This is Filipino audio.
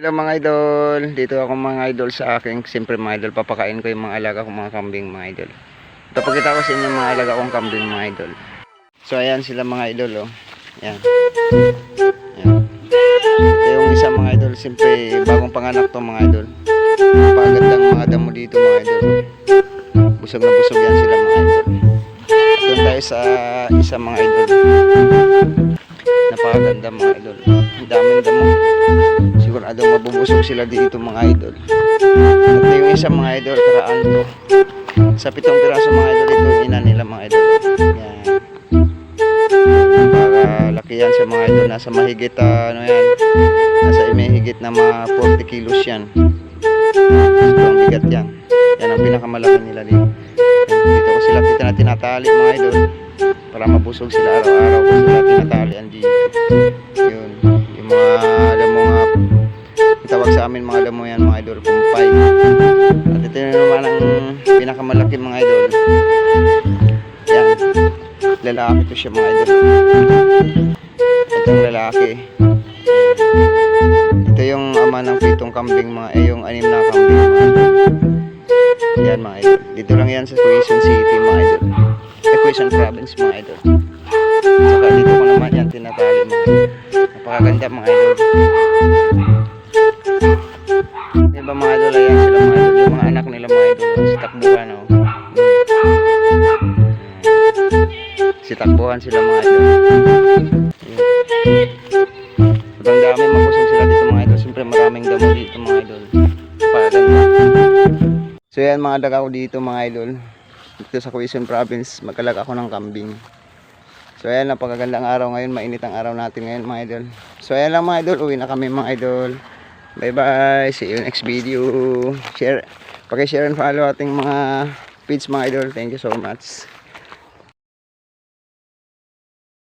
Hello mga idol, dito ako mga idol sa aking, siyempre mga idol, papakain ko yung mga alaga kong mga kambing mga idol. Ito pakita ko sa inyo mga alaga kong kambing mga idol. So ayan sila mga idol oh. Ayan. Ayan. Ito yung isa mga idol, siyempre bagong panganak to mga idol. Napakagandang mga damo dito mga idol. Busog na busog yan sila mga idol. Doon tayo sa isa mga idol. Napakaganda mga idol. Ang daming damo. Sigurado mabubusog sila dito mga idol. At yung isa mga idol, karaan ko. Sa pitong piraso mga idol, ito ina nila mga idol. Yan. Laki yan sa mga idol. Nasa mahigit, ah, ano yan, nasa imehigit na mga 40 kilos yan. Sobrang bigat yan. Yan ang pinakamalaki nila dito. Dito ko sila tina- tinatali mga idol. Para mabusog sila araw-araw ko sila tinatalian dito. Yun. Yung mga, alam mo nga, tawag sa amin mga damo yan mga idol, kumpay. At ito na naman ang pinakamalaki mga idol. Yan. Lalaki to siya mga idol. Itong lalaki. Ito yung ama ng pitong kambing mga, eh yung anim na kambing. Yan mga idol. Dito lang yan sa Quezon City mga idol. Sa Quezon Province mga idol. Saka dito ko naman yan tinatali mga idol. Napakaganda mga idol. Si Takbuhan oh. Si Takbuhan sila mga idol. Sobrang dami mabusog sila dito mga idol, siyempre maraming damo dito mga idol. Napakaganda. So yan mga daga ko dito mga idol. Dito sa Quezon Province, magkalag ako ng kambing. So ayan, napakagandang araw ngayon, mainit ang araw natin ngayon mga idol. So ayan lang mga idol, uwi na kami mga idol. Bye bye, see you next video. Share, paki-share and follow ating mga page mga idol. Thank you so much.